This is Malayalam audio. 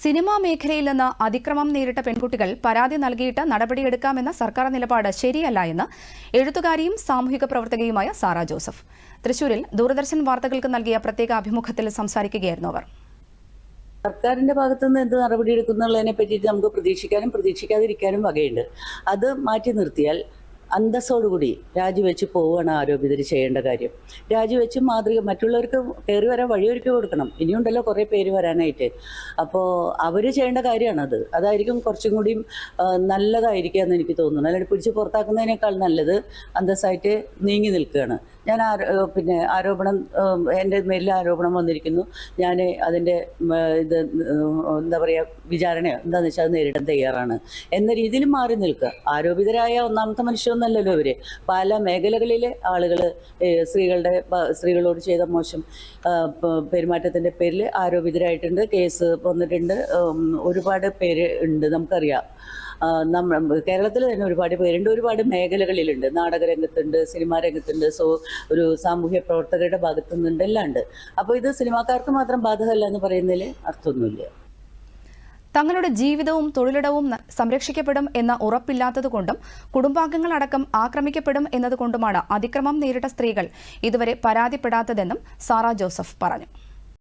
സിനിമാ മേഖലയിൽ നിന്ന് അതിക്രമം നേരിട്ട പെൺകുട്ടികൾ പരാതി നൽകിയിട്ട് നടപടിയെടുക്കാമെന്ന സർക്കാർ നിലപാട് ശരിയല്ല എന്ന് എഴുത്തുകാരിയും സാമൂഹിക പ്രവർത്തകയുമായ സാറ ജോസഫ്. തൃശൂരിൽ ദൂരദർശൻ വാർത്തകൾക്ക് നൽകിയ പ്രത്യേക അഭിമുഖത്തിൽ സംസാരിക്കുകയായിരുന്നു അവർ. സർക്കാരിന്റെ ഭാഗത്തുനിന്ന് എന്ത് നടപടി എടുക്കുന്നുള്ളതിനെ പറ്റിയിട്ട് നമുക്ക് പ്രതീക്ഷിക്കാനും പ്രതീക്ഷിക്കാതിരിക്കാനും വകയുണ്ട്. അത് മാറ്റി നിർത്തിയാൽ അന്തസ്സോടുകൂടി രാജിവെച്ച് പോവുകയാണ് ആരോപിതർ ചെയ്യേണ്ട കാര്യം. രാജിവെച്ച് മാതൃക മറ്റുള്ളവർക്ക് കയറി വരാൻ വഴിയൊരുക്കി കൊടുക്കണം. ഇനിയുണ്ടല്ലോ കുറേ പേര് വരാനായിട്ട്. അപ്പോൾ അവർ ചെയ്യേണ്ട കാര്യമാണത് അതായിരിക്കും കുറച്ചും കൂടിയും നല്ലതായിരിക്കുക എന്ന് എനിക്ക് തോന്നുന്നു. അല്ലെങ്കിൽ പിടിച്ച് പുറത്താക്കുന്നതിനേക്കാൾ നല്ലത് അന്തസ്സായിട്ട് നീങ്ങി നിൽക്കുകയാണ്. ഞാൻ പിന്നെ ആരോപണം എന്റെ മേലിൽ ആരോപണം വന്നിരിക്കുന്നു. ഞാൻ അതിന്റെ ഇത് എന്താ പറയുക വിചാരണയോ എന്താണെന്ന് വെച്ചാൽ അത് നേരിടാൻ തയ്യാറാണ്. എന്ന രീതിയിൽ മാറി നിൽക്കുക. ആരോപിതരായ ഒന്നാമത്തെ മനുഷ്യമൊന്നല്ലല്ലോ ഇവർ പല മേഖലകളിലെ ആളുകൾ സ്ത്രീകളുടെ സ്ത്രീകളോട് ചെയ്ത മോശം പെരുമാറ്റത്തിന്റെ പേരിൽ ആരോപിതരായിട്ടുണ്ട് കേസ് വന്നിട്ടുണ്ട് ഒരുപാട് പേര് ഉണ്ട് നമുക്കറിയാം. നമ്മ കേരളത്തിൽ തന്നെ ഒരുപാട് പേരുണ്ട് ഒരുപാട് മേഖലകളിലുണ്ട്. നാടകരംഗത്തുണ്ട് സിനിമാ രംഗത്തുണ്ട് സോ ഒരു സാമൂഹ്യ പ്രവർത്തകരുടെ ഭാഗത്തു നിന്നുണ്ട് എല്ലാം ഉണ്ട് അപ്പോൾ ഇത് സിനിമാക്കാർക്ക് മാത്രം ബാധകമല്ല എന്ന് പറയുന്നതിൽ അർത്ഥമൊന്നുമില്ല. തങ്ങളുടെ ജീവിതവും തൊഴിലിടവും സംരക്ഷിക്കപ്പെടും എന്ന ഉറപ്പില്ലാത്തതുകൊണ്ടും കുടുംബാംഗങ്ങളടക്കം ആക്രമിക്കപ്പെടും എന്നതുകൊണ്ടുമാണ് അതിക്രമം നേരിട്ട സ്ത്രീകൾ ഇതുവരെ പരാതിപ്പെടാത്തതെന്നും സാറ ജോസഫ് പറഞ്ഞു.